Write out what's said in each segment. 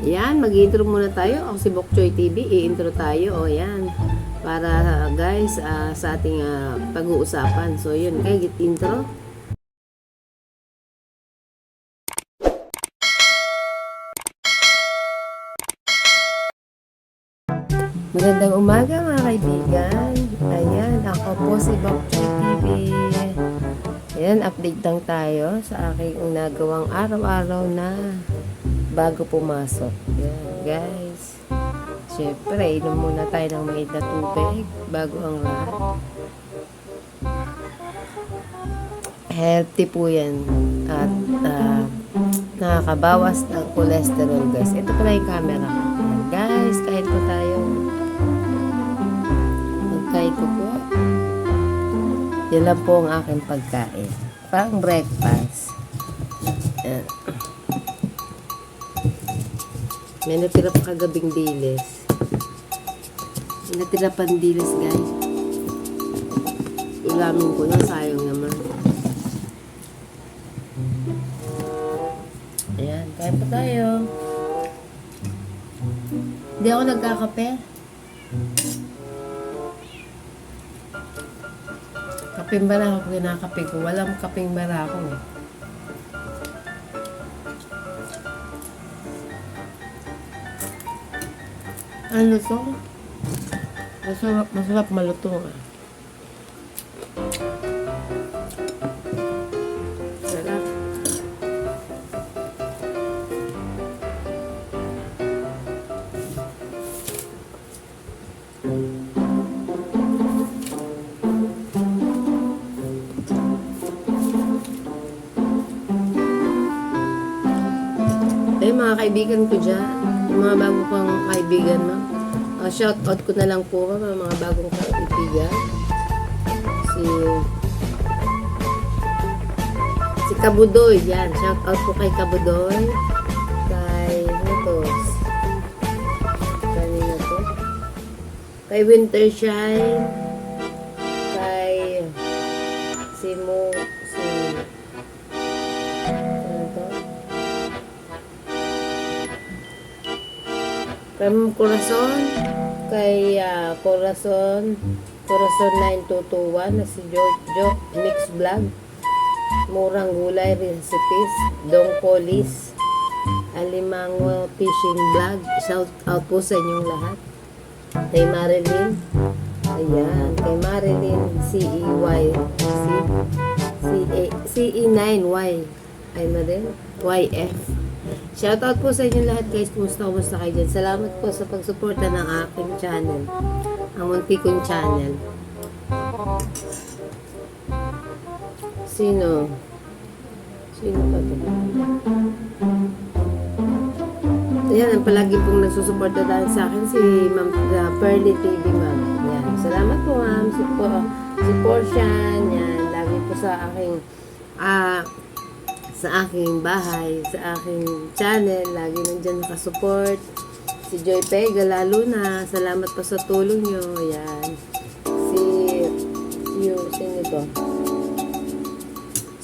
Yan, mag-intro muna tayo. Ako si Bokchoy TV, i-intro tayo. O yan, para guys ah, sa ating ah, pag-uusapan. So yun, kay git intro. Magandang umaga mga kaibigan. Ayan, ako po si Bokchoy TV. Ayan, update lang tayo sa aking nagawang araw-araw na bago pumasok. Ayan, guys. Siyempre, inom muna tayo ng mainit na tubig bago ang lahat. Healthy po yan. At ah, nakakabawas ng cholesterol, guys. Ito pala yung camera. Guys, kahit po tayo. Magkain ko po. Yan lang po ang aking pagkain. Parang breakfast. Ayan. May natira pa kagabing dilis. May natira pang dilis, guys. Ulamin ko na, sayang naman. Ayan, kain pa tayo. Hindi ako nagkakape. Kaping bara ako kinakape ko. Walang kaping bara ako eh. Ano to? Masarap, masarap maluto ah. Sarap. Eh, mga kaibigan ko dyan, mga bago pang kaibigan, no? Uh, shout out ko na lang po mga, mga bagong kaibigan. Si si Kabudoy, yan. Shout out po kay Kabudoy. Kay, ano to? Kanina to? Kay Wintershine. From Corazon, kay ah, Corazon, Corazon 9221 na si Jojo Mix Vlog. Murang Gulay Recipes, Dong Polis, Alimango Fishing Vlog. Shout out po sa inyong lahat. Kay Marilyn, ayan, kay Marilyn CEY, CE9Y, ay din, YF. Shoutout po sa inyo lahat guys. Kumusta, kumusta kayo dyan. Salamat po sa pagsuporta ng aking channel. Ang munti kong channel. Sino? Sino pa to? Ayan, ang palagi pong nagsusuporta dahil sa akin si Ma'am uh, Pearly TV Ma'am. Yan. Salamat po Ma'am. Si, po, si Portian. Yan. Lagi po sa aking ah sa aking bahay, sa aking channel. Lagi nandyan nakasupport. Si Joy Pega, lalo na. Salamat po sa tulong nyo. Yan. Si, yung, sino to?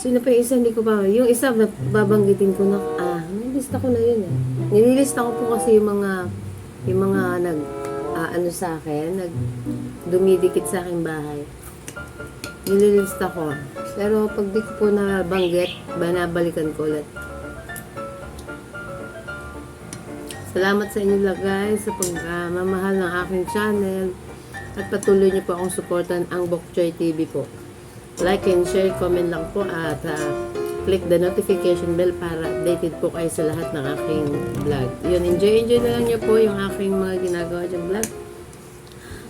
Sino pa yung isa? Hindi ko pa. Yung isa, babanggitin ko na, ah, nilista ko na yun eh. Nililista ko po kasi yung mga, yung mga nag, ah, ano sa akin, nag, dumidikit sa aking bahay. Nililista ko. Pero pag di ko po nabanggit, banabalikan ko ulit. Salamat sa inyo lahat guys sa pagmamahal ng aking channel at patuloy niyo po akong suportan ang Bokchoy TV po. Like and share, comment lang po at ah, click the notification bell para updated po kayo sa lahat ng aking vlog. Yun, enjoy, enjoy na lang niyo po yung aking mga ginagawa dyan vlog.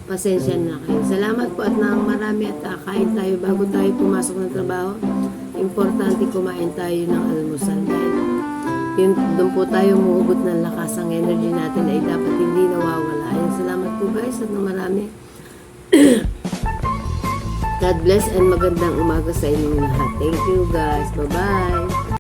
Pasensya na kayo. Salamat po at nang marami at ah, kain tayo bago tayo pumasok ng trabaho. Importante kumain tayo ng almusal dahil yun, doon po tayo muugot ng lakas ang energy natin ay dapat hindi nawawala. Ayun, salamat po guys at nang marami. God bless and magandang umaga sa inyong lahat. Thank you guys. Bye-bye.